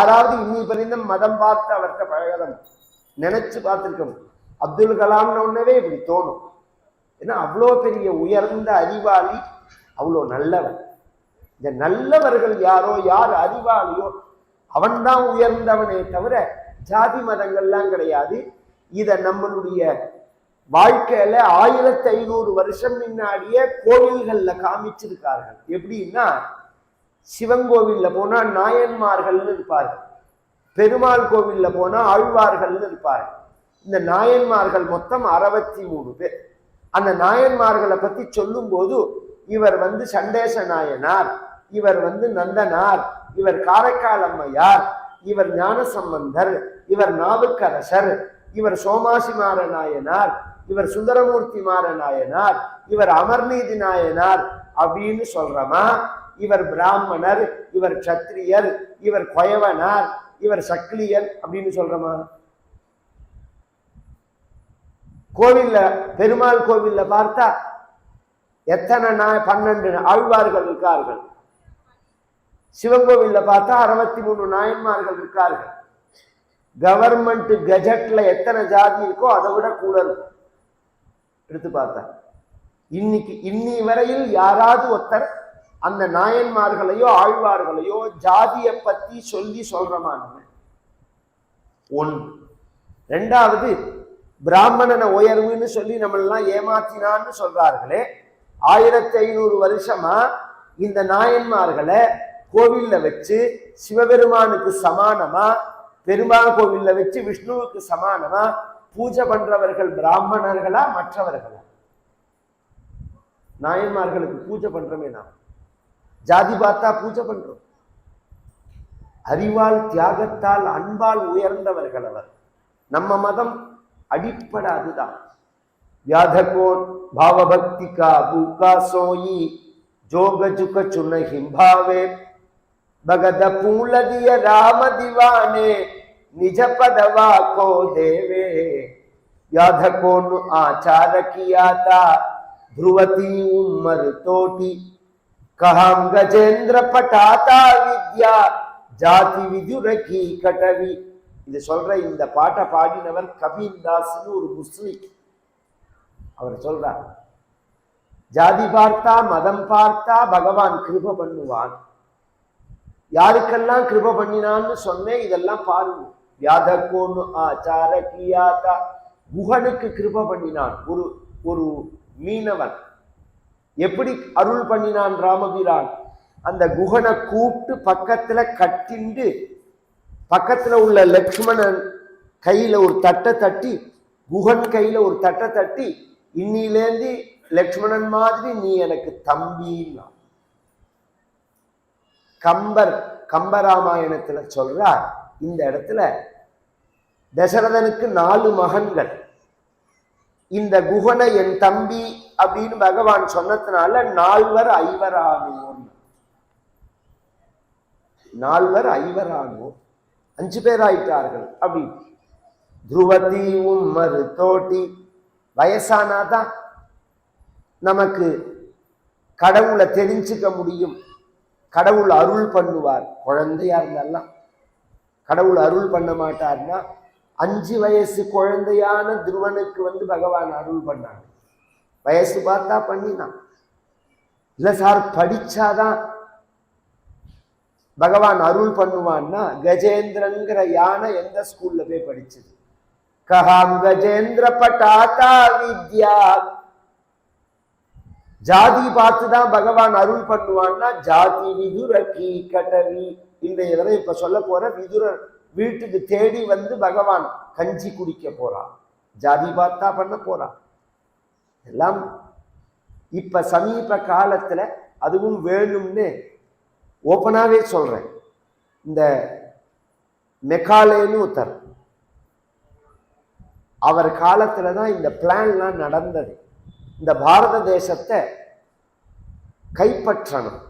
யாராவது இன்னி பரிந்தம் மதம் பார்த்து அவர்கிட்ட பழகலாம். நினைச்சு பார்த்துருக்கோம் அப்துல் கலாம்னு ஒன்னவே இப்படி தோணும். ஏன்னா அவ்வளோ பெரிய உயர்ந்த அறிவாளி அவ்வளோ நல்லவன். இந்த நல்லவர்கள் யாரோ யார் அறிவாளியோ அவன்தான் உயர்ந்தவனே தவிர ஜாதி மதங்கள்லாம் கிடையாது. இதை நம்மளுடைய வாழ்க்கையில ஆயிரத்தி ஐநூறு வருஷம் முன்னாடியே கோவில்கள்ல காமிச்சிருக்கார்கள். எப்படின்னா சிவன் போனால் நாயன்மார்கள்னு இருப்பார்கள். பெருமாள் கோவிலில் போனால் ஆழ்வார்கள்னு இருப்பார்கள். இந்த நாயன்மார்கள் மொத்தம் அறுபத்தி மூணு பேர். அந்த நாயன்மார்களை பற்றி சொல்லும்போது இவர் வந்து சண்டேச நாயனார் இவர் வந்து நந்தனார் இவர் காரைக்கால் அம்மையார் இவர் ஞானசம்பந்தர் இவர் நாவுக்கரசர் இவர் சோமாசிமார நாயனார் இவர் சுந்தரமூர்த்தி மாற நாயனார் இவர் அமர்நீதி நாயனார் அப்படின்னு சொல்றமா இவர் பிராமணர் இவர் சத்திரியர் இவர் கொயவனார் இவர் சக்லியர் அப்படின்னு சொல்றமா? கோவில்ல பெருமாள் கோவில்ல பார்த்தா எத்தனை நாய் பன்னெண்டு ஆழ்வார்கள் இருக்கார்கள். சிவன் கோவில்ல பார்த்தா அறுபத்தி மூணு நாயன்மார்கள் இருக்கார்கள். கவர்மெண்ட் கெஜெட்ல எத்தனை ஜாதி இருக்கோ அதை விட கூட இருக்கும். எடுத்து பார்த்தா. இன்னைக்கு இன்னி வரையில் யாராவது ஒருத்தர் அந்த நாயன்மார்களையோ ஆழ்வார்களையோ ஜாதியை பத்தி சொல்லி சொல்றோமா நம்ம ஒன்று. ரெண்டாவது பிராமணனை உயர்வுன்னு சொல்லி நம்மளெல்லாம் ஏமாத்தினான்னு சொல்றார்களே ஆயிரத்தி ஐநூறு வருஷமா இந்த நாயன்மார்களை கோவிலில் வச்சு சிவபெருமானுக்கு சமானமா பெருமாள் கோவிலில் வச்சு விஷ்ணுவுக்கு சமானமா பூஜை பண்றவர்கள் பிராமணர்களா மற்றவர்களா? நாயன்மார்களுக்கு பூஜை பண்றமே நான் ஜாதி பார்த்தா பூஜை பண்றோம் அறிவால் தியாகத்தால் அன்பால் உயர்ந்தவர்கள் அவர் நம்ம மதம் அடிப்படை அதுதான் வியாதகோன் பாவபக்தி கா பூகா சோயி ஜோக ஜுக சுன ஹிம்பாவே பகத பூலதிய ராம திவானே நிஜ பதவா கோ தேவே யாதகோன் ஆச்சார கியாதா ध्रुवती उम्मर तोटी கஹாம் గజేంద్ర పటాతా வித்யா. ஜாதி விதுரகி கடவி இது சொல்ற இந்த பாட்டை பாடினவர் கபீர்தாஸ்னு ஒரு முஸ்லிம். அவர் சொல்றார் ஜாதி பார்த்தா மதம் பார்த்தா பகவான் கிருப பண்ணுவான். யாருக்கெல்லாம் கிருப பண்ணினான்னு சொன்னேன் இதெல்லாம் பாருங்க. வியாத கோணு ஆச்சார கியாதா குகனுக்கு கிருப பண்ணினான். ஒரு ஒரு மீனவன். எப்படி அருள் பண்ணினான் ராமபிரான்? அந்த குகனை கூப்பிட்டு பக்கத்துல கட்டிண்டு பக்கத்துல உள்ள லக்ஷ்மணன் கையில ஒரு தட்டை தட்டி குகன் கையில ஒரு தட்டை தட்டி இன்னிலேந்து லக்ஷ்மணன் மாதிரி நீ எனக்கு தம்பின்னா. கம்பர் கம்பராமாயணத்துல சொல்றார் இந்த இடத்துல தசரதனுக்கு நாலு மகன்கள். இந்த குகனை என் தம்பி அப்படின்னு பகவான் சொன்னதுனால நால்வர் ஐவரானோர். நால்வர் ஐவரானோர். அஞ்சு பேர் ஆயிட்டார்கள் அப்படி துருவதி உம்மரு தோட்டி வயசானாதான் நமக்கு கடவுளை தெரிஞ்சுக்க முடியும். கடவுள் அருள் பண்ணுவார். குழந்தையா இருந்தாலாம் கடவுள் அருள் பண்ண மாட்டார்னா அஞ்சு வயசு குழந்தையான துருவனுக்கு வந்து பகவான் அருள் பண்ணாங்க வயசு பார்த்தா பண்ணினான் இல்லை சார் படிச்சாதான் பகவான் அருள் பண்ணுவான்னா கஜேந்திரங்கிற யானை எந்த ஸ்கூல்ல போய் படிச்சது? கஹாம் கஜேந்திர பட்டாத்தா வித்யா. ஜாதி பார்த்துதான் பகவான் அருள் பண்ணுவான்னா ஜாதி விதுரகி கட்டவி இந்த இதில் இப்ப சொல்ல போற விதுர வீட்டுக்கு தேடி வந்து பகவான் கஞ்சி குடிக்க போறான். ஜாதி பார்த்தா பண்ண போறான். எல்லாம் இப்ப சமீப காலத்துல அதுவும் வேணும்னு ஓப்பனாகவே சொல்றேன். இந்த மெக்காலேன்னு ஒருத்தர். அவர் காலத்துல தான் இந்த பிளான்லாம் நடந்தது. இந்த பாரத தேசத்தை கைப்பற்றணும்.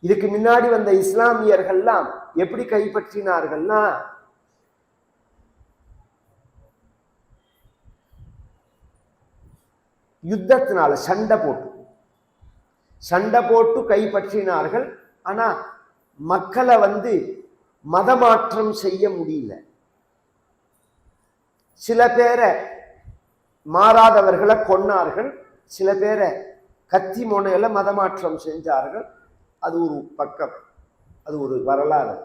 இதுக்கு முன்னாடி வந்த இஸ்லாமியர்கள்லாம் எப்படி கைப்பற்றினார்கள்னா யுத்தத்தினால சண்டை போட்டு. சண்டை போட்டு கைப்பற்றினார்கள். ஆனால் மக்களை வந்து மதமாற்றம் செய்ய முடியல. சில பேரை மாறாதவர்களை கொன்னார்கள். சில பேரை கத்தி முனையில் மதமாற்றம் செஞ்சார்கள். அது ஒரு பக்கம். அது ஒரு வரலாறு.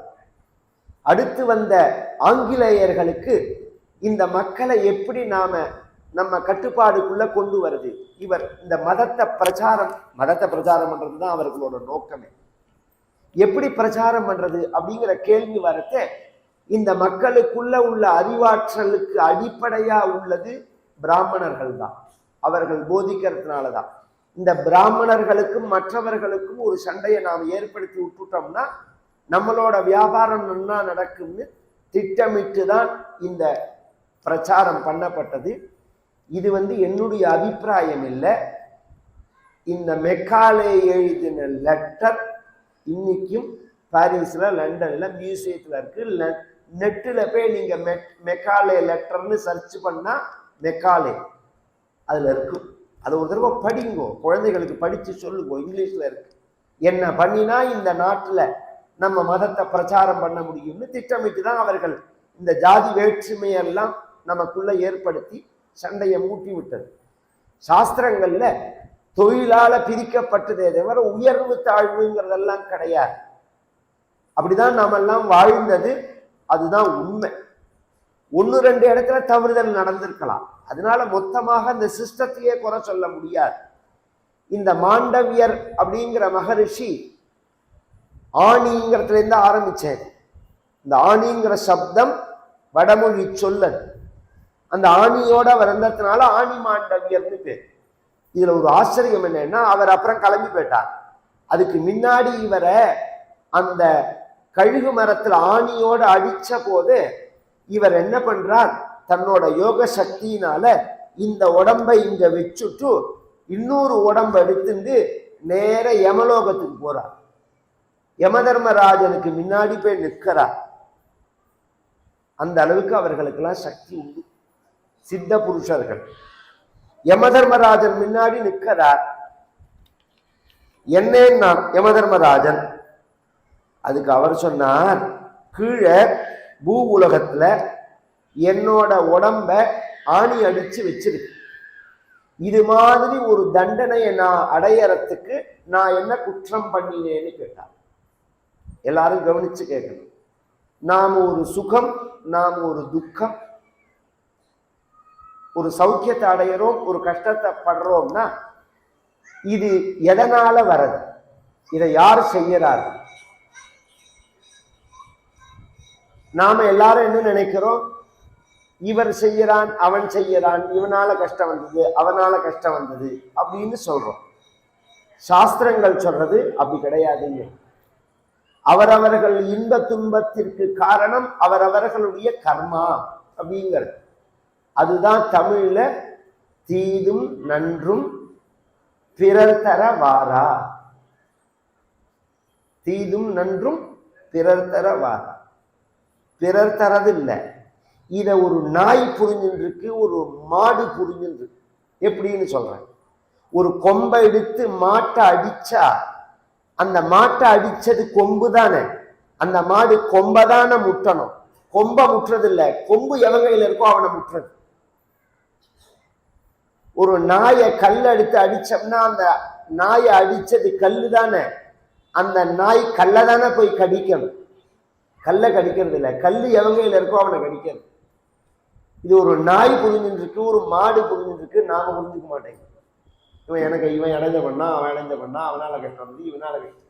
அடுத்து வந்த ஆங்கிலேயர்களுக்கு இந்த மக்களை எப்படி நாம நம்ம கட்டுப்பாடுக்குள்ள கொண்டு வருது. இவர் இந்த மதத்தை பிரச்சாரம் மதத்தை பிரச்சாரம் பண்றது தான் அவர்களோட நோக்கமே. எப்படி பிரச்சாரம் பண்றது அப்படிங்கிற கேள்வி வரத்த இந்த மக்களுக்குள்ள உள்ள அறிவாற்றலுக்கு அடிப்படையா உள்ளது பிராமணர்கள் தான் அவர்கள் போதிக்கிறதுனால தான் இந்த பிராமணர்களுக்கும் மற்றவர்களுக்கும் ஒரு சண்டையை நாம் ஏற்படுத்தி விட்டுட்டோம்னா நம்மளோட வியாபாரம் நன்னா நடக்கும்னு திட்டமிட்டு தான் இந்த பிரச்சாரம் பண்ணப்பட்டது. இது வந்து என்னுடைய அபிப்பிராயம் இல்லை. இந்த மெக்காலே எழுதின லெட்டர் இன்னைக்கும் பாரிஸில் லண்டனில் மியூசியத்தில் இருக்குது நெட்டில் போய் நீங்கள் மெக் மெக்காலே லெட்டர்னு சர்ச் பண்ணால் மெக்காலே அதில் இருக்கும் அதை ஒரு தடவை படிங்கோ. குழந்தைகளுக்கு படித்து சொல்லுங்க. இங்கிலீஷில் இருக்கு. என்ன பண்ணினா இந்த நாட்டில் நம்ம மதத்தை பிரச்சாரம் பண்ண முடியும்னு திட்டமிட்டு தான் அவர்கள் இந்த ஜாதி வேற்றுமையெல்லாம் நமக்குள்ளே ஏற்படுத்தி சண்டையை மூட்டி விட்டது. சாஸ்திரங்கள்ல தொழிலால பிரிக்கப்பட்டதே தவிர உயர்வு தாழ்வுங்கிறதெல்லாம் கிடையாது. அப்படிதான் நாமெல்லாம் வாழ்ந்தது. அதுதான் உண்மை. ஒன்று ரெண்டு இடத்துல தவறுதல் நடந்திருக்கலாம். அதனால மொத்தமாக இந்த சிஸ்டத்தையே குறை சொல்ல முடியாது. இந்த மாண்டவியர் அப்படிங்கிற மகரிஷி ஆணிங்கிறதுலேருந்து ஆரம்பிச்சது இந்த ஆணிங்கிற சப்தம் வடமொழி சொல்லது அந்த ஆணியோட வந்ததுனால ஆணி மாண்டவியர்னு பேர். இதுல ஒரு ஆச்சரியம் என்னன்னா அவர் அப்புறம் கிளம்பி போயிட்டார். அதுக்கு முன்னாடி இவரை அந்த கழுகு மரத்துல ஆணியோட அடிச்ச போது இவர் என்ன பண்றார்? தன்னோட யோக சக்தியினால இந்த உடம்பை இங்க வச்சுட்டு இன்னொரு உடம்பை எடுத்துட்டு நேர யமலோகத்துக்கு போறார். யமதர்மராஜனுக்கு முன்னாடி போய் நிற்கிறார். அந்த அளவுக்கு அவர்களுக்கெல்லாம் சக்தி உண்டு. சித்த புருஷர்கள் யமதர்மராஜன் முன்னாடி நிற்கிறார். என்னன்னா யமதர்மராஜன். அதுக்கு அவர் சொன்னார் கீழே பூ உலகத்துல என்னோட உடம்ப ஆணி அடிச்சு வச்சிருக்கு. இது மாதிரி ஒரு தண்டனையை நான் அடையறத்துக்கு நான் என்ன குற்றம் பண்ணினேன்னு கேட்டார். எல்லாரும் கவனிச்சு கேட்கணும். நாம் ஒரு சுகம் நாம் ஒரு துக்கம் ஒரு சௌக்கியத்தை அடையிறோம் ஒரு கஷ்டத்தை படுறோம்னா இது எதனால வரது இதை யார் செய்யறார்கள் நாம எல்லாரும் என்ன நினைக்கிறோம்? இவர் செய்யறான் அவன் செய்யறான் இவனால கஷ்டம் வந்தது அவனால கஷ்டம் வந்தது அப்படின்னு சொல்றோம். சாஸ்திரங்கள் சொல்றது அப்படி கிடையாதுங்க அவரவர்கள் இன்ப துன்பத்திற்கு காரணம் அவரவர்களுடைய கர்மா அப்படிங்கிறது. அதுதான் தமிழ்ல தீதும் நன்றும் பிறர் தர வாரா. தீதும் நன்றும் பிறர் தர வாரா. பிறர் தரதில்லை இதை ஒரு நாய் புரிஞ்சுருக்கு ஒரு மாடு புரிஞ்சுருக்கு எப்படின்னு சொல்றேன். ஒரு கொம்பை எடுத்து மாட்டை அடிச்சா அந்த மாட்டை அடிச்சது கொம்பு தானே. அந்த மாடு கொம்பை தானே முட்டணும். கொம்பை முட்டுறது இல்லை கொம்பு எவங்கையில் இருக்கோ அவனை முட்டுறது. ஒரு நாயை கல் எடுத்து அடிச்சோம்னா அந்த நாயை அடித்தது கல் தானே? அந்த நாய் கல்லை தானே போய் கடிக்கணும் கல்லை கடிக்கிறது இல்லை. கல் எவங்கையில் இருக்கோ அவனை கடிக்கிறது இது ஒரு நாய் புரிஞ்சுட்டு ஒரு மாடு புரிஞ்சுட்டு நாம் புரிஞ்சுக்க மாட்டேங்குது இவன் எனக்கு இவன் இடைஞ்ச பண்ணா அவன் இடைஞ்ச பண்ணா அவனால் கஷ்டம் வந்து இவனால கஷ்டம்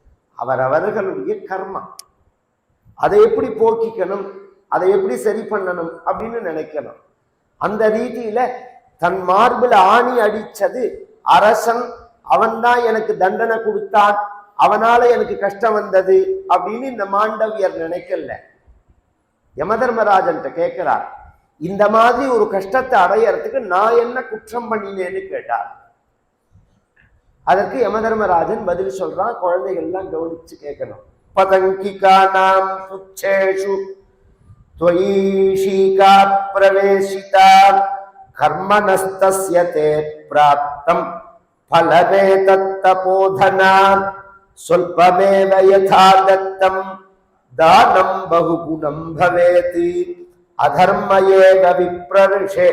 அவர் அவர்களுடைய கர்மா. அதை எப்படி போக்கிக்கணும் அதை எப்படி சரி பண்ணணும் அப்படின்னு நினைக்கணும். அந்த ரீதியில தன் மார்பில் ஆணி அடிச்சது அரசன் அவன்தான் எனக்கு தண்டனை கொடுத்தான். அவனால எனக்கு கஷ்டம் வந்தது. அப்படின்னு இந்த மாண்டவியர் நினைக்கல. யமதர்மராஜன் கேட்கிறார் இந்த மாதிரி ஒரு கஷ்டத்தை அடையறதுக்கு நான் என்ன குற்றம் பண்ணினேன்னு கேட்டார். அதற்கு யமதர்மராஜன் பதில் சொல்றான். குழந்தைகள்லாம் கவனிச்சு கேட்கணும். பதங்கிகா நாம் துச்சேஷு பிரவேசிதா கர்மணஸ்தஸ்ய தே பிராப்தம். பலமே தத்தபோதனார் சொல்பமேவ யதா தத்தம் தானம் பகுகுணம் பவேதி. அதர்மயேவ விப்ரருஷே.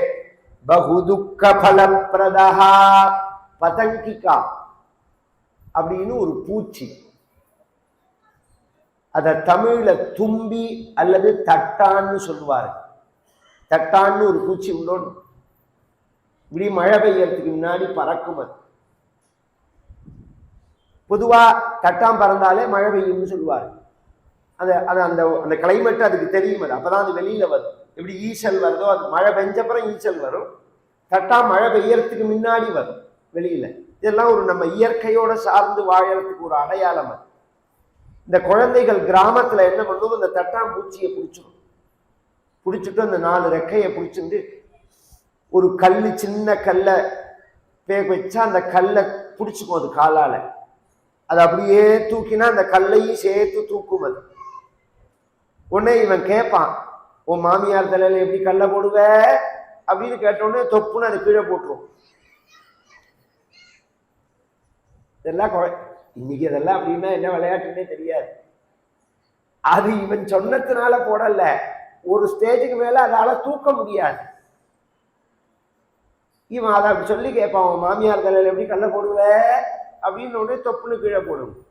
பகுதுக்க பலப்பிரதா பதங்கிகா. அப்படின்னு ஒரு பூச்சி. அதை தமிழ்ல தும்பி அல்லது தட்டான்னு சொல்லுவார். தட்டான்னு ஒரு பூச்சி உண்டோன்னு இப்படி மழை பெய்யறதுக்கு முன்னாடி பறக்கும் அது. பொதுவா தட்டாம் பறந்தாலே மழை பெய்யும்னு சொல்லுவார். அந்த அது அந்த அந்த கிளைமேட் அதுக்கு தெரியும் அது. அப்பதான் அது வெளியில வரும். எப்படி ஈசல் வருதோ அது மழை பெஞ்சப்புறம் ஈசல் வரும். தட்டா மழை பெய்யறதுக்கு முன்னாடி வரும் வெளியில. இதெல்லாம் ஒரு நம்ம இயற்கையோட சார்ந்து வாழறதுக்கு ஒரு அடையாளம் அது. இந்த குழந்தைகள் கிராமத்துல என்ன பண்ணுவோம் இந்த தட்டாம்பூச்சியை பிடிச்சிடும் பிடிச்சிட்டு அந்த நாலு ரெக்கையை பிடிச்சிட்டு ஒரு கல் சின்ன கல்லை பேக வச்சா அந்த கல்லை பிடிச்சிக்கும் அது காலால. அது அப்படியே தூக்கினா அந்த கல்லையும் சேர்த்து தூக்கும் அது. உடனே இவன் கேட்பான் உன் மாமியார் தலையில் எப்படி கல்லை போடுவ? அப்படின்னு கேட்ட உடனே தொப்புன்னு அது கீழே போட்டுரும். இதெல்லாம் குழ- இன்னைக்கு இதெல்லாம் அப்படின்னா என்ன விளையாட்டுன்னே தெரியாது. அது இவன் சொன்னதுனால போடல. ஒரு ஸ்டேஜுக்கு மேல அதால தூக்க முடியாது. இவன் அதை அப்படி சொல்லி கேட்பான் அவன் மாமியார் தலையில எப்படி கல்லை போடுவ? அப்படின்னு உடனே தொப்புன்னு கீழே போடும்.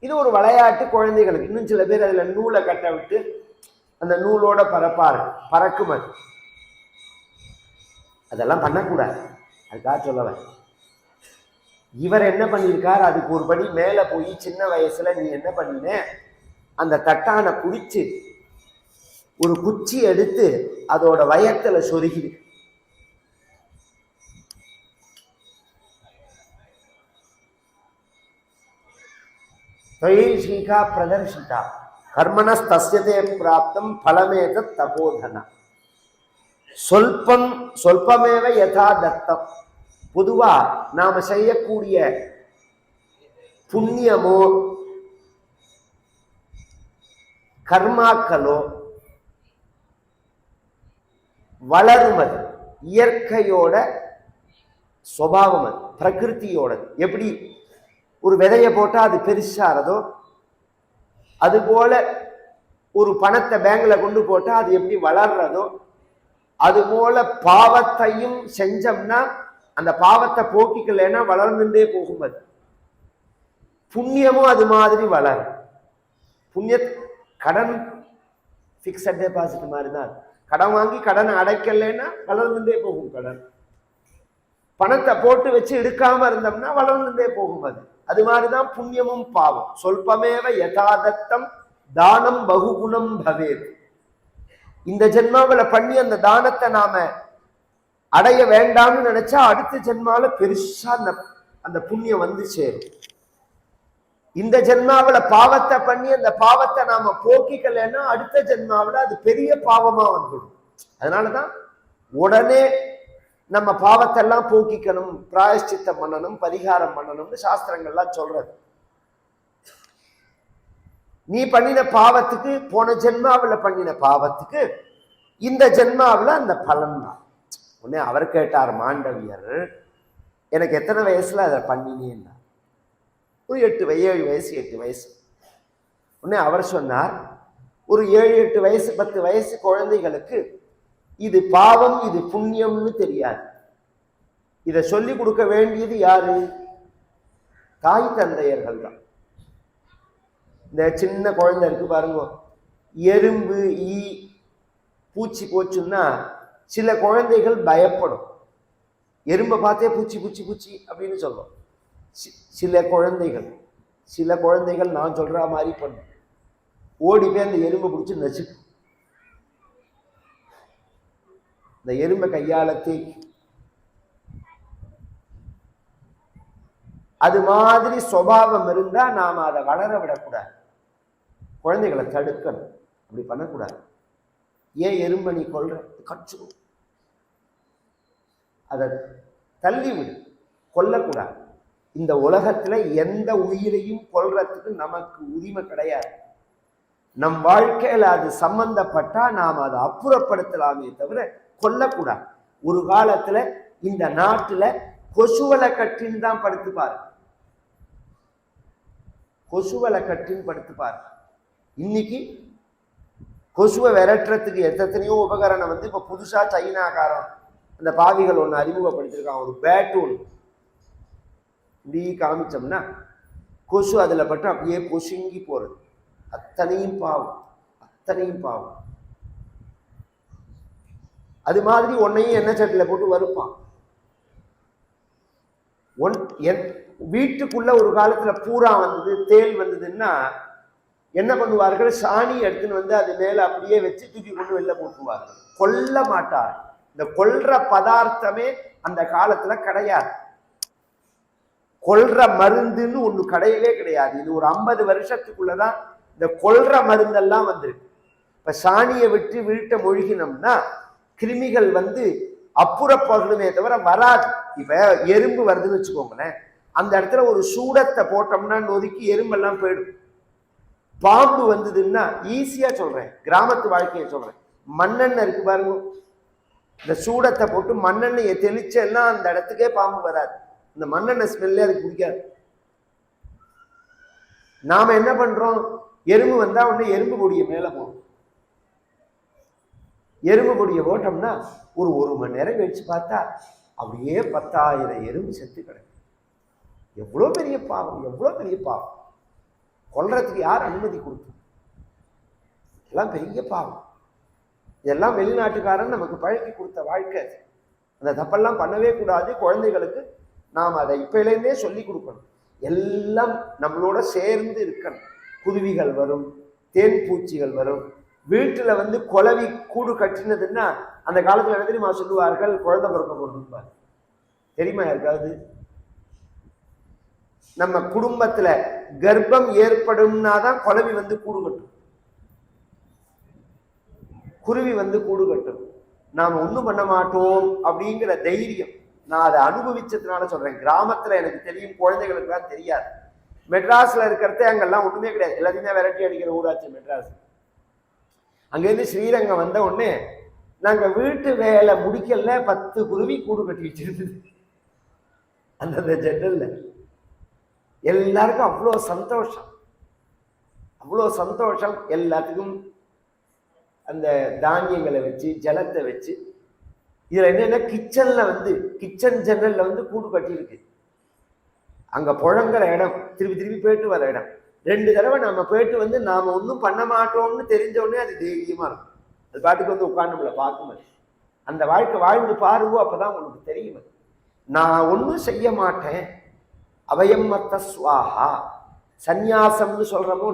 இது ஒரு விளையாட்டு குழந்தைகளுக்கு. இன்னும் சில பேர் அதில் நூலை கட்ட விட்டு அந்த நூலோட பறப்பாரு பறக்கும் அது. அதெல்லாம் பண்ணக்கூடாது. அதுக்காக சொல்லவன். இவர் என்ன பண்ணியிருக்கார்? அதுக்கு ஒரு படி மேலே போய் சின்ன வயசில் நீ என்ன பண்ணின? அந்த தட்டானை பிடிச்சு ஒரு குச்சி எடுத்து அதோட வயத்தில் சொருகிடு. த்வயைஷீகா பிரதர்ஷிதா கர்மணஸ்தஸ்யதே பிராப்தம் பலமேத தபோதன சொல்பம் சொல்பமேவ யதா தத்தம் பொதுவா நாம செய்யக்கூடிய புண்ணியமோ கர்மாக்களோ வளரும் அது இயற்கையோட சுவாவம் அது பிரகிருத்தியோட எப்படி? ஒரு விதையை போட்டால் அது பெருசாகிறதோ அதுபோல் ஒரு பணத்தை பேங்கில் கொண்டு போட்டால் அது எப்படி வளர்றதோ அதுபோல் பாவத்தையும் செஞ்சோம்னா அந்த பாவத்தை போக்கிக்கலைன்னா வளர்ந்துட்டே போகும் அது. புண்ணியமும் அது மாதிரி வளரும். புண்ணிய கடன் ஃபிக்ஸட் டெபாசிட் மாதிரி தான் கடன் வாங்கி கடனை அடைக்கலைன்னா வளர்ந்துட்டே போகும் கடன். பணத்தை போட்டு வச்சு எடுக்காமல் இருந்தோம்னா வளர்ந்துட்டே போகும் அது. அது மாதிரிதான் புண்ணியமும் பாவம். சொல்பமேவ யதாதத்தம் தானம் பகுகுணம் பவேத். இந்த ஜென்மாவில பண்ணி அந்த தானத்தை நாம அடைய வேண்டாம்னு நினைச்சா அடுத்த ஜென்மாவில பெருசா அந்த அந்த புண்ணியம் வந்து சேரும். இந்த ஜென்மாவில பாவத்தை பண்ணி அந்த பாவத்தை நாம போக்கிக்கலைன்னா அடுத்த ஜென்மாவில அது பெரிய பாவமா வந்துடும். அதனாலதான் உடனே நம்ம பாவத்தை எல்லாம் போக்கிக்கணும் பிராயஷ்சித்தம் பண்ணணும் பரிகாரம் பண்ணணும்னு சாஸ்திரங்கள்லாம் சொல்றது. நீ பண்ணின பாவத்துக்கு போன ஜென்மாவில் பண்ணின பாவத்துக்கு இந்த ஜென்மாவில் அந்த பலன் தான். உடனே அவர் கேட்டார் மாண்டவியர் எனக்கு எத்தனை வயசில் அதை பண்ணினேன்னா? ஒரு எட்டு வய ஏழு வயசு எட்டு வயசு. உடனே அவர் சொன்னார் ஒரு ஏழு எட்டு வயசு பத்து வயசு குழந்தைகளுக்கு இது பாவம் இது புண்ணியம்னு தெரியாது. இதை சொல்லி கொடுக்க வேண்டியது யாரு? தாய் தந்தையர்கள் தான் இந்த சின்ன குழந்தை இருக்கு பாருங்க. எறும்பு ஈ பூச்சி போச்சுன்னா சில குழந்தைகள் பயப்படும். எறும்பை பார்த்தே பூச்சி பூச்சி பூச்சி அப்படின்னு சொல்லும். சில குழந்தைகள் சில குழந்தைகள் நான் சொல்ற மாதிரி பண்ணும். ஓடி போய் அந்த எறும்பை பிடிச்சி நசுக்கும். இந்த எறும்பை கையால தேய்க்கும் அது மாதிரி சுபாவம் இருந்தா நாம அதை வளர விடக்கூடாது. குழந்தைகளை தடுக்கணும். அப்படி பண்ணக்கூடாது. ஏன் எறும்பை நீ கொள்ற கடிச்சிடும் அதை தள்ளி விடு. கொல்லக்கூடாது. இந்த உலகத்துல எந்த உயிரையும் கொல்றதுக்கு நமக்கு உரிமை கிடையாது. நம் வாழ்க்கையில அது சம்பந்தப்பட்டா நாம் அதை அப்புறப்படுத்தலாமே தவிர கொல்லக்கூடாது. ஒரு காலத்துல இந்த நாட்டுல கொசுவலை கட்டின்னு தான் படுத்துப்பாரு. கொசுவலை கட்டின்னு படுத்துப்பாரு. இன்னைக்கு கொசுவை விரட்டுறதுக்கு எத்தனையோ உபகரணம் வந்து இப்போ புதுசா சைனாக்காரன் அந்த பாவிகள் ஒன்று அறிமுகப்படுத்தியிருக்கான் ஒரு பேட் ஒன்று இப்படி காமிச்சோம்னா கொசு அதில் பட்டு அப்படியே பொசுங்கி போகிறது அத்தனையும் பாவம். அத்தனையும் பாவம். அது மாதிரி உன்னையும் எண்ணெய் சட்டியில் போட்டு வறுப்பான். ஒன் என் வீட்டுக்குள்ள ஒரு காலத்துல பூரா வந்தது தேல் வந்ததுன்னா என்ன பண்ணுவார்கள்? சாணி எடுத்துன்னு வந்து அது மேலே அப்படியே வச்சு தூக்கி கொண்டு வெளில போட்டுருவார்கள். கொல்ல மாட்டார். இந்த கொல்ற பதார்த்தமே அந்த காலத்துல கிடையாது. கொல்ற மருந்துன்னு ஒண்ணு கிடையவே கிடையாது. இது ஒரு ஐம்பது வருஷத்துக்குள்ளதான் இந்த கொல்ற மருந்தெல்லாம் வந்திருக்கு. இப்ப சாணியை விட்டு வீட்டை மொழிகினோம்னா கிருமிகள் வந்து அப்புறப்படணுமே தவிர வராது. இப்போ எறும்பு வருதுன்னு வச்சுக்கோங்களேன். அந்த இடத்துல ஒரு சூடத்தை போட்டோம்னா நொறுக்கி எறும்பெல்லாம் போயிடும். பாம்பு வந்ததுன்னா ஈஸியாக சொல்கிறேன் கிராமத்து வாழ்க்கையை சொல்கிறேன் மண்ணெண்ணெய் இருக்கு பாருங்க. இந்த சூடத்தை போட்டு மண்ணெண்ணெயை தெளிச்சேன்னா அந்த இடத்துக்கே பாம்பு வராது. இந்த மண்ணெண்ணெய் ஸ்மெல்லே அதுக்கு பிடிக்காது. நாம் என்ன பண்ணுறோம் எறும்பு வந்தால் உடனே எறும்பு கொடியை மேலே போகும் எறும்பு பொடியை போட்டோம்னா ஒரு ஒரு மணி நேரம் கழிச்சு பார்த்தா அப்படியே பத்தாயிரம் எறும்பு செத்து கிடக்கு. எவ்வளோ பெரிய பாவம் எவ்வளோ பெரிய பாவம். கொல்றதுக்கு யார் அனுமதி கொடுத்து எல்லாம் பெரிய பாவம். இதெல்லாம் வெளிநாட்டுக்காரன் நமக்கு பழக்கி கொடுத்த வாழ்க்கை அது. அந்த தப்பெல்லாம் பண்ணவே கூடாது. குழந்தைகளுக்கு நாம் அதை இப்போலேருந்தே சொல்லி கொடுக்கணும். எல்லாம் நம்மளோட சேர்ந்து இருக்கணும். குருவிகள் வரும் தேன் பூச்சிகள் வரும். வீட்டில் வந்து குளவி கூடு கட்டினதுன்னா அந்த காலத்தில் என்ன தெரியுமா சொல்லுவார்கள்? குழந்தை பிறக்க போடுவார் தெரியுமா யாருக்காவது? நம்ம குடும்பத்துல கர்ப்பம் ஏற்படும்னா தான் குழவி வந்து கூடு கட்டும். குருவி வந்து கூடு கட்டும். நாம் ஒன்றும் பண்ண மாட்டோம் அப்படிங்கிற தைரியம். நான் அதை அனுபவிச்சதுனால சொல்றேன். கிராமத்துல எனக்கு தெரியும் குழந்தைகளுக்குலாம் தெரியாது. மெட்ராஸ்ல இருக்கிறத அங்கெல்லாம் ஒண்ணுமே கிடையாது. எல்லாத்தையுமே வெரைட்டி அடிக்கிற ஊராட்சி மெட்ராஸ். அங்கேருந்து ஸ்ரீரங்கம் வந்த உடனே நாங்கள் வீட்டு வேலை முடிக்கல பத்து குருவி கூடு கட்டி வச்சிருந்தது. அந்தந்த ஜன்னல்ல. எல்லாருக்கும் அவ்வளோ சந்தோஷம். அவ்வளோ சந்தோஷம். எல்லாத்துக்கும் அந்த தானியங்களை வச்சு ஜலத்தை வச்சு இதில் என்னென்னா கிச்சனில் வந்து கிச்சன் ஜன்னலில் வந்து கூடு கட்டியிருக்கு. அங்கே புழங்குற இடம் திருப்பி திருப்பி போயிட்டு வர இடம். ரெண்டு தடவை நம்ம போயிட்டு வந்து நாம் ஒன்றும் பண்ண மாட்டோம்னு தெரிஞ்சோடனே அது தைரியமா இருக்கும். அது பாட்டுக்கு வந்து உட்காந்து நம்மளை பார்க்கும் அந்த வாழ்க்கை வாழ்ந்து பாருவோ அப்பதான் உங்களுக்கு தெரியும் நான் ஒன்றும் செய்ய மாட்டேன். அபயம் மத்த சுவாஹா. சந்நியாசம்னு சொல்றமோ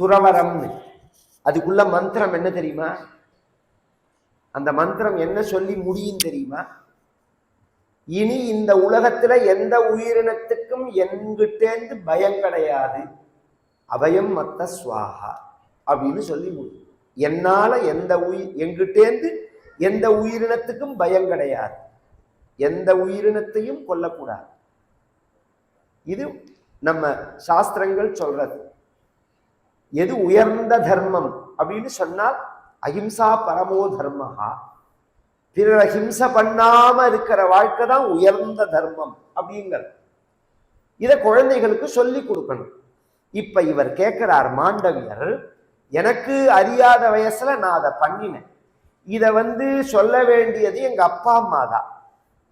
துறவரம்னு. அதுக்குள்ள மந்திரம் என்ன தெரியுமா? அந்த மந்திரம் என்ன சொல்லி முடியும் தெரியுமா? இனி இந்த உலகத்துல எந்த உயிரினத்துக்கும் என்கிட்டேந்து பயம் கிடையாது. அபயம் மத்த சுவாகா அப்படின்னு சொல்லி என்னால எந்த உயிர் எங்கிட்டேந்து எந்த உயிரினத்துக்கும் பயம் கிடையாது. எந்த உயிரினத்தையும் கொல்லக்கூடாது. இது நம்ம சாஸ்திரங்கள் சொல்றது. எது உயர்ந்த தர்மம் அப்படின்னு சொன்னால் அஹிம்சா பரமோ தர்மஹா. பிறரை ஹிம்சை பண்ணாம இருக்கிற வாழ்க்கை தான் உயர்ந்த தர்மம் அப்படிங்கிறது. இதை குழந்தைகளுக்கு சொல்லி கொடுக்கணும். இப்ப இவர் கேட்கிறார் மாண்டவியர் எனக்கு அறியாத வயசுல நான் அதை பண்ணினேன். இதை வந்து சொல்ல வேண்டியது எங்க அப்பா அம்மா தான்.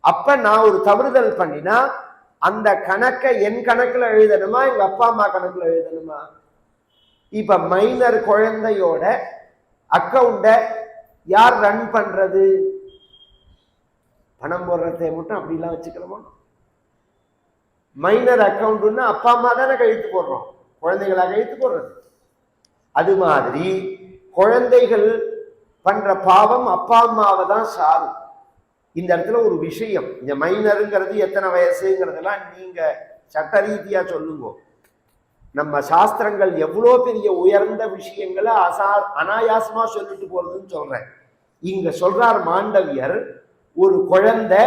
அப்ப நான் ஒரு தவறுதல் பண்ணினா அந்த கணக்கை என் கணக்குல எழுதணுமா எங்க அப்பா அம்மா கணக்குல எழுதணுமா? இப்ப மைனர் குழந்தையோட அக்கவுண்ட யார் ரன் பண்றது? பணம் போடுறதை மட்டும் அப்படிலாம் வச்சுக்கிறோமா? மைனர் அக்கௌண்ட்டுன்னா அப்பா அம்மா தானே கழித்து போடுறோம். குழந்தைகளாக கழித்து போடுறது. அது மாதிரி குழந்தைகள் பண்ற பாவம் அப்பா அம்மாவை தான் சாரும். இந்த இடத்துல ஒரு விஷயம். இந்த மைனருங்கிறது எத்தனை வயசுங்கிறதெல்லாம் நீங்க சட்ட ரீதியா சொல்லுங்க. நம்ம சாஸ்திரங்கள் எவ்வளோ பெரிய உயர்ந்த விஷயங்களை அசா அனாயாசமா சொல்லிட்டு போறதுன்னு சொல்றேன். இங்க சொல்றார் மாண்டவியர் ஒரு குழந்தை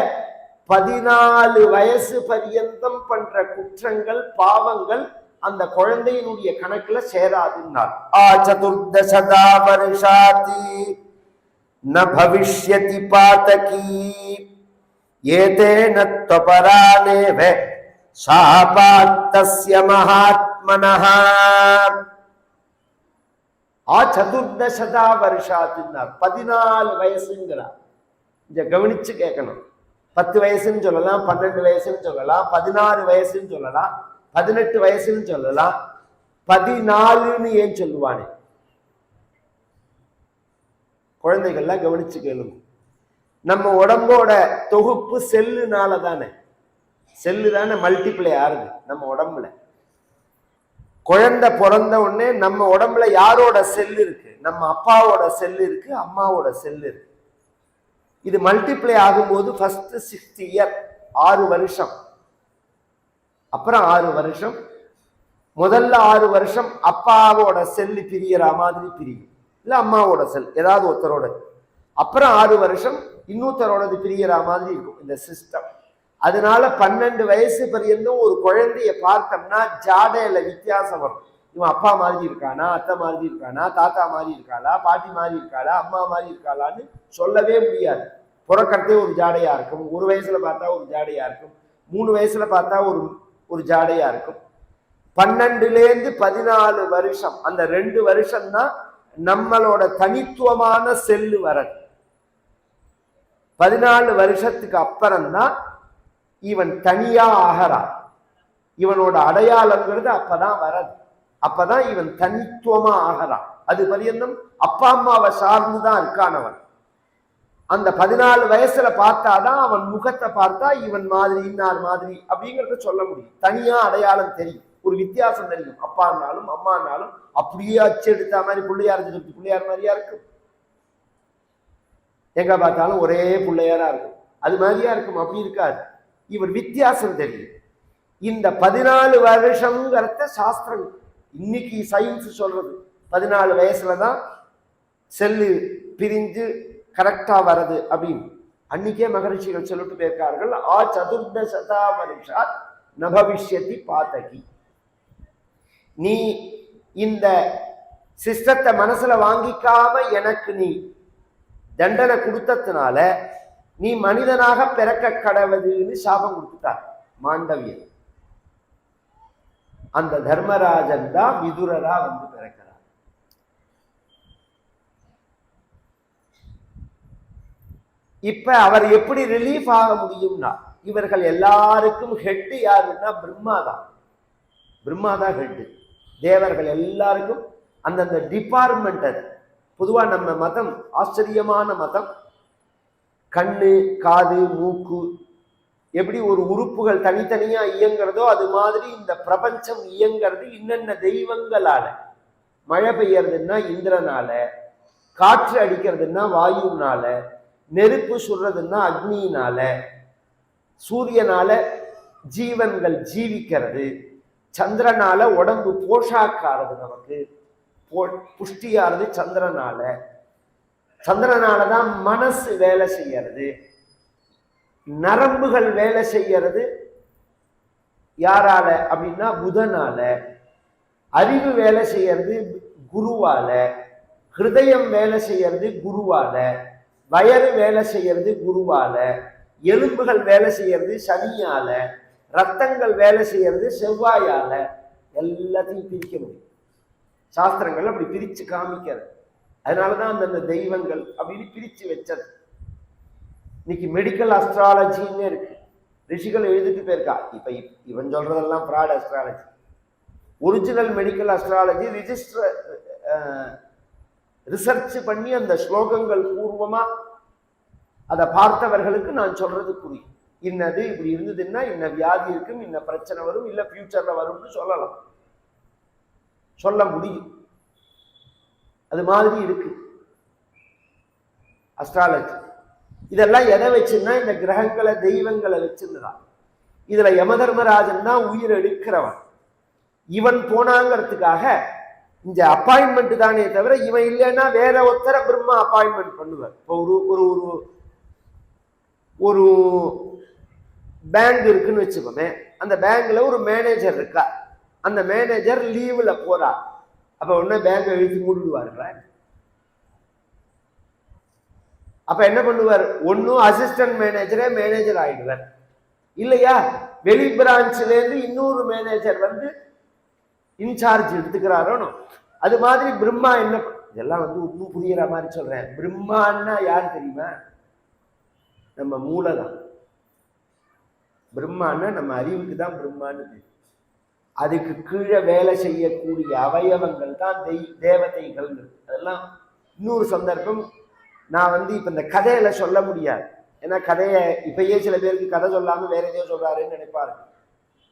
பதினாலு வயசு பரியந்தம் பண்ற குற்றங்கள் பாவங்கள் அந்த குழந்தையினுடைய கணக்குல சேராதுன்னார். ஆ சதுர்தசதா வருஷாதி ந பவிஷ்யதி பாதகி ஏதேன தொபரானேவ சாபாத்தஸ்ய மகாத்மனஹா. ஆ சதுர்தசதா வருஷாத்துன்னார் பதினாலு வயசுங்கிறார். கவனிச்சு கேட்கணும் பத்து வயசுன்னு சொல்லலாம் பன்னெண்டு வயசுன்னு சொல்லலாம் பதினாறு வயசுன்னு சொல்லலாம் பதினெட்டு வயசுன்னு சொல்லலாம் பதினாலுன்னு ஏன் சொல்லுவானே? குழந்தைகள்லாம் கவனிச்சு கேளுங்க. நம்ம உடம்போட தொகுப்பு செல்லுனால தானே. செல்லு தானே மல்டிப்ளை ஆறுது நம்ம உடம்புல. குழந்தை பிறந்த உடனே நம்ம உடம்புல யாரோட செல் இருக்கு? நம்ம அப்பாவோட செல் இருக்கு அம்மாவோட செல் இருக்கு. இது மல்டிப்ளை ஆகும்போது ஃபஸ்ட்டு சிக்ஸ்த் இயர் ஆறு வருஷம். அப்புறம் ஆறு வருஷம். முதல்ல ஆறு வருஷம் அப்பாவோட செல்லு பிரியற மாதிரி பிரியும். இல்ல அம்மாவோட செல் ஏதாவது ஒருத்தரோட. அப்புறம் ஆறு வருஷம் இன்னொருத்தரோடது பிரியற மாதிரி இருக்கும் இந்த சிஸ்டம் அதனால பன்னெண்டு வயசு பிறந்தும் ஒரு குழந்தைய பார்த்தோம்னா ஜாடையில வித்தியாசம் வரும். இவன் அப்பா மாதிரி இருக்கானா அத்தை மாதிரி இருக்கானா தாத்தா மாதிரி இருக்காளா பாட்டி மாதிரி இருக்காளா அம்மா மாதிரி இருக்காளான்னு சொல்லவே முடியாது. புறக்கட்டே ஒரு ஜாடையா இருக்கும். ஒரு வயசுல பார்த்தா ஒரு ஜாடையா இருக்கும். மூணு வயசுல பார்த்தா ஒரு ஒரு ஜாடையா இருக்கும். பன்னெண்டுலேருந்து பதினாலு வருஷம். அந்த ரெண்டு வருஷம் தான் நம்மளோட தனித்துவமான செல்லு வரது பதினாலு வருஷத்துக்கு அப்புறம்தான் இவன் தனியா ஆகிறான். இவனோட அடையாளங்கிறது அப்பதான் வரது அப்பதான் இவன் தனித்துவமா ஆகிறான். அது பரியந்தம் அப்பா அம்மாவை சார்ந்துதான் இருக்கானவன் அந்த பதினாலு வயசுல பார்த்தாதான் அவன் முகத்தை பார்த்தா இவன் மாதிரி இன்னார் மாதிரி அப்படிங்கறத சொல்ல முடியும். தனியா அடையாளம் தெரியும். ஒரு வித்தியாசம் தெரியும். அப்பான்னாலும் அம்மானாலும் அப்படியே அச்சு எடுத்த மாதிரி பிள்ளையார் திருப்பி பிள்ளையார் மாதிரியா இருக்கும் எங்க பார்த்தாலும் ஒரே பிள்ளையாரா இருக்கும். அது மாதிரியா இருக்கும். அப்படி இருக்காது. இவர் வித்தியாசம் தெரியும். இந்த பதினாலு வருஷங்கிறத சாஸ்திரம் இன்னைக்கு சயின்ஸ் சொல்றது. பதினாலு வயசுல தான் செல்லு பிரிஞ்சு கரெக்டா வருது அப்படின்னு. அன்னைக்கே மகரிஷிகள் சொல்லிட்டு போயிருக்கார்கள். ஆ சதுர்தசதா மனுஷா நபவிஷ்யத்தி பாத்தகி நீ இந்த சிஸ்டத்தை மனசுல வாங்கிக்காம எனக்கு நீ தண்டனை கொடுத்ததுனால நீ மனிதனாக பிறக்க கடவுதுன்னு சாபம் கொடுத்துட்டார் மாண்டவியன் அந்த தர்மராஜன் தான் விதுரரா வந்து பிறக்கிறார். இப்ப அவர் எப்படி ரிலீஃப் ஆக முடியும்னா இவர்கள் எல்லாருக்கும் ஹெட்டு யாருன்னா பிரம்மா தான். பிரம்மா தான் ஹெட்டு தேவர்கள் எல்லாருக்கும் அந்தந்த டிபார்ட்மெண்ட் அது. பொதுவாக நம்ம மதம் ஆச்சரியமான மதம். கண்ணு காது மூக்கு எப்படி ஒரு உறுப்புகள் தனித்தனியா இயங்குறதோ அது மாதிரி இந்த பிரபஞ்சம் இயங்கிறது இன்னென்ன தெய்வங்களால. மழை பெய்யறதுன்னா இந்திரனால காற்று அடிக்கிறதுன்னா வாயுனால நெருப்பு சுடுறதுன்னா அக்னியினால சூரியனால ஜீவன்கள் ஜீவிக்கிறது சந்திரனால உடம்பு போஷாக்காறது நமக்கு போ புஷ்டியாகிறது சந்திரனால. சந்திரனால தான் மனசு வேலை செய்யறது. நரம்புகள் வேலை செய்யறது யாரால அப்படின்னா புதனால. அறிவு வேலை செய்யறது குருவால. ஹிருதயம் வேலை செய்யறது குருவால. வயறு வேலை செய்யறது குருவால. எலும்புகள் வேலை செய்யறது சனியால. ரத்தங்கள் வேலை செய்யறது செவ்வாயால. எல்லாத்தையும் பிரிக்க முடியும். சாஸ்திரங்கள் அப்படி பிரிச்சு காமிக்கிறது. அதனாலதான் அந்தந்த தெய்வங்கள் அப்படின்னு பிரிச்சு வச்சது. இன்னைக்கு மெடிக்கல் அஸ்ட்ராலஜின்னு இருக்கு. ரிஷிகள் எழுதிட்டு போயிருக்கா. இப்போ இவன் சொல்றதெல்லாம் fraud astrology original medical astrology register research பண்ணி அந்த ஸ்லோகங்கள் பூர்வமா அதை பார்த்தவர்களுக்கு நான் சொல்றது புரியும். இன்னது இப்படி இருந்ததுன்னா இன்ன வியாதி இருக்கும் இன்ன பிரச்சனை வரும் இல்ல ஃபியூச்சர்ல வரும்னு சொல்லலாம். சொல்ல முடியும். அது மாதிரி இருக்கு. அஸ்ட்ராலஜி இதெல்லாம் எதை வச்சுன்னா இந்த கிரகங்களை தெய்வங்களை வச்சிருந்தான் இதுல யமதர்மராஜன் தான் உயிர் எடுக்கிறவன். இவன் போனாங்கிறதுக்காக இந்த அப்பாயின்மெண்ட் தானே தவிர இவன் இல்லைன்னா வேற ஒருத்தர பிரம்மா அப்பாயின்மெண்ட் பண்ணுவார். இப்போ ஒரு ஒரு ஒரு ஒரு பேங்க் இருக்குன்னு வச்சுக்கோமே அந்த பேங்க்ல ஒரு மேனேஜர் இருக்கா? அந்த மேனேஜர் லீவுல போறா. அப்ப உடனே பேங்க் எழுதி மூடிடுவாருங்களா அப்ப என்ன பண்ணுவார்? ஒன்னும் அசிஸ்டன்ட் மேனேஜரே மேனேஜர் ஆயிடுவார். இல்லையா? வெளி பிரான்ச்ல இருந்து இன்னொரு மேனேஜர் வந்து இன்சார்ஜ் எடுத்துக்கிறாரோனோ அது மாதிரி பிரம்மா என்ன இதெல்லாம் வந்து இன்னும் புரியுற மாதிரி சொல்றேன். பிரம்மான்னா யார் தெரியுமா? நம்ம மூளை தான். பிரம்மான்னா நம்ம அறிவுக்கு தான் பிரம்மான்னு அதுக்கு கீழே வேலை செய்யக்கூடிய அவயவங்கள் தான் தெய் தேவதைகள் அதெல்லாம் இன்னொரு சந்தர்ப்பம் நான் வந்து இப்போ இந்த கதையில சொல்ல முடியாது. ஏன்னா கதையை இப்பயே சில பேருக்கு கதை சொல்லாம வேற எதையோ சொல்றாருன்னு நினைப்பாரு.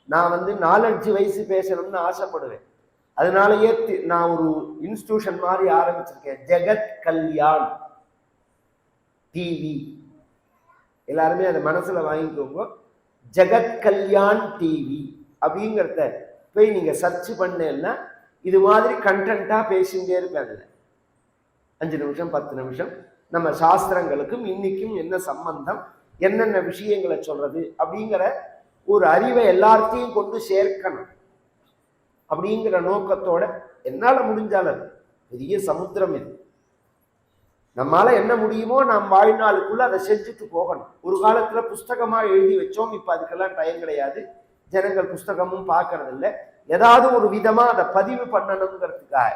நான் வந்து நாலஞ்சு வயசு பேசணும்னு ஆசைப்படுவேன். அதனாலயே நான் ஒரு இன்ஸ்டிடியூஷன் மாதிரி ஆரம்பிச்சிருக்கேன். ஜெகத் கல்யாண் டிவி எல்லாருமே அதை மனசுல வாங்கிக்கோங்க. ஜெகத் கல்யாண் டிவி அப்படிங்கிறத போய் நீங்க சர்ச் பண்ணேன்னா இது மாதிரி கண்டென்ட்டா பேசிட்டே இருப்பேன் அதில். அஞ்சு நிமிஷம் பத்து நிமிஷம். நம்ம சாஸ்திரங்களுக்கும் இன்னைக்கும் என்ன சம்பந்தம்? என்னென்ன விஷயங்களை சொல்றது? அப்படிங்கிற ஒரு அறிவை எல்லாத்தையும் கொண்டு சேர்க்கணும். அப்படிங்கிற நோக்கத்தோட என்னால முடிஞ்சாலும் பெரிய சமுத்திரம் இது. நம்மால என்ன முடியுமோ நாம் வாழ்நாளுக்குள்ள அதை செஞ்சுட்டு போகணும். ஒரு காலத்துல புஸ்தகமா எழுதி வச்சோம் இப்ப அதுக்கெல்லாம் டைம் கிடையாது. ஜனங்கள் புஸ்தகமும் பார்க்கறது இல்ல ஏதாவது ஒரு விதமா அதை பதிவு பண்ணணுங்கிறதுக்காக.